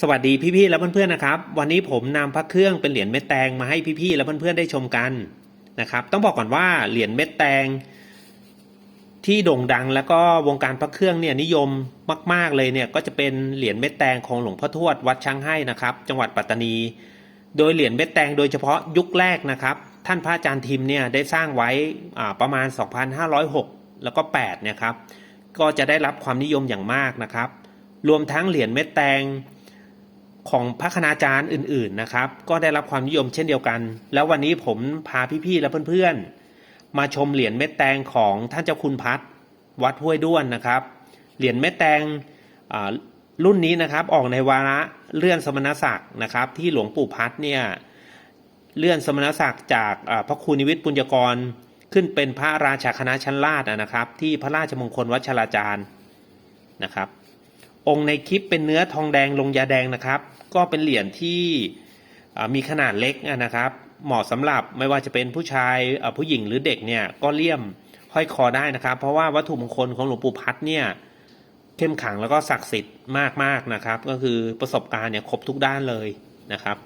สวัสดีพี่ๆและเพื่อนๆนะครับ วันนี้ผมนำพระเครื่องเป็นเหรียญเม็ดแตงมาให้พี่ๆและเพื่อนๆได้ชมกันนะครับ ต้องบอกก่อนว่าเหรียญเม็ดแตง ที่โด่งดังแล้วก็วงการพระเครื่องเนี่ยนิยมมาก ๆเลยเนี่ยก็จะเป็นเหรียญเม็ดแตงของหลวงพ่อทวดวัดช้างให้นะครับ จังหวัดปัตตานี โดยเหรียญเม็ดแตงโดยเฉพาะยุคแรกนะครับ ท่านพระอาจารย์ทิมเนี่ยได้สร้างไว้ประมาณ 2506 แล้วก็8เนี่ยครับก็จะได้รับความนิยมอย่างมากนะครับ รวมทั้งเหรียญเม็ดแตง ของพระคณาจารย์อื่นๆนะครับ ก็ได้รับความนิยมเช่นเดียวกัน แล้ววันนี้ผมพาพี่ๆและเพื่อนๆ มาชมเหรียญเม็ดแตงของท่านเจ้าคุณพัดวัดห้วยด้วนนะครับ เหรียญเม็ดแตงรุ่นนี้นะครับออกในวาระเลื่อนสมณศักดิ์นะครับ ที่หลวงปู่พัดเนี่ยเลื่อนสมณศักดิ์จากพระครูนิวิทย์ปุญญกรขึ้นเป็นพระราชาคณะชั้นลาดนะครับ ที่พระราชมงคลวัชราจารย์นะครับ องค์ในคลิปเป็นเนื้อทองแดงลงยาแดงนะครับ ก็เป็นเหรียญที่มีขนาดเล็กนะครับ เหมาะสำหรับไม่ว่าจะเป็นผู้ชายผู้หญิงหรือเด็กเนี่ยก็เลี่ยมห้อยคอได้นะครับ เพราะว่าวัตถุมงคลของหลวงปู่พัดเนี่ยเข้มขังแล้วก็ศักดิ์สิทธิ์มากๆนะครับ ก็คือประสบการณ์เนี่ยครบทุกด้านเลยนะครับ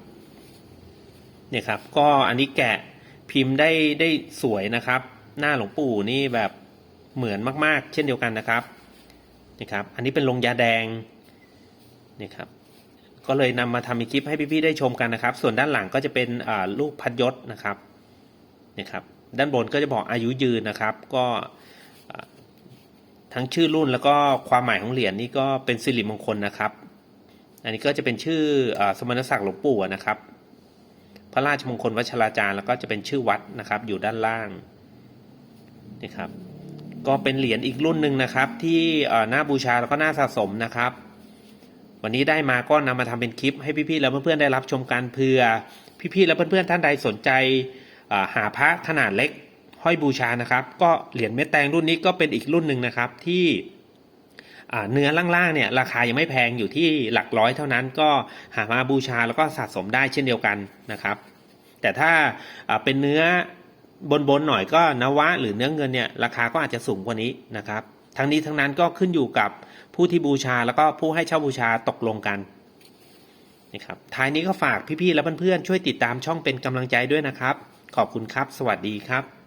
เนี่ยครับ ก็อันนี้แกะพิมพ์ได้ได้สวยนะครับ หน้าหลวงปู่นี่แบบเหมือนมาก ๆ เช่นเดียวกันนะครับ นี่ครับ อันนี้เป็นลงยาแดงนี่ครับ ก็เลยนำมาทำเป็นคลิปให้พี่ๆได้ชมกันนะครับ ส่วนด้านหลังก็จะเป็นลูกพัดยศนะครับนี่ครับ ด้านบนก็จะบอกอายุยืนนะครับ ก็ทั้งชื่อรุ่นแล้วก็ความหมายของเหรียญนี่ก็เป็นสิริมงคลนะครับ อันนี้ก็จะเป็นชื่ออสมณศักดิ์หลวงปู่นะครับ พระราชมงคลวัชราจารย์แล้วก็จะเป็นชื่อวัดนะครับ อยู่ด้านล่างนี่ครับ ก็เป็นเหรียญอีกรุ่นหนึ่งนะครับ ที่น่าบูชาแล้วก็น่าสะสมนะครับ วันนี้ได้มาก็นำมาทำเป็นคลิปให้พี่ๆและเพื่อนๆได้รับชมการเพื่อพี่ๆและเพื่อนๆท่านใดสนใจหาพระขนาดเล็กห้อยบูชานะครับ ก็เหรียญเม็ดแตงรุ่นนี้ก็เป็นอีกรุ่นหนึ่งนะครับที่เนื้อล่างๆเนี่ยราคายังไม่แพงอยู่ที่หลักร้อยเท่านั้นก็หามาบูชาแล้วก็สะสมได้เช่นเดียวกันนะครับ แต่ถ้าเป็นเนื้อ บนบนๆหน่อยก็นวะหรือเนื้อเงินเนี่ยราคาก็อาจจะสูงกว่านี้นะครับ ทั้งนี้ทั้งนั้นก็ขึ้นอยู่กับผู้ที่บูชาแล้วก็ผู้ให้เช่าบูชาตกลงกันนะครับท้ายนี้ก็ฝากพี่ๆและเพื่อนๆช่วยติดตามช่องเป็นกำลังใจด้วยนะครับ ขอบคุณครับ สวัสดีครับ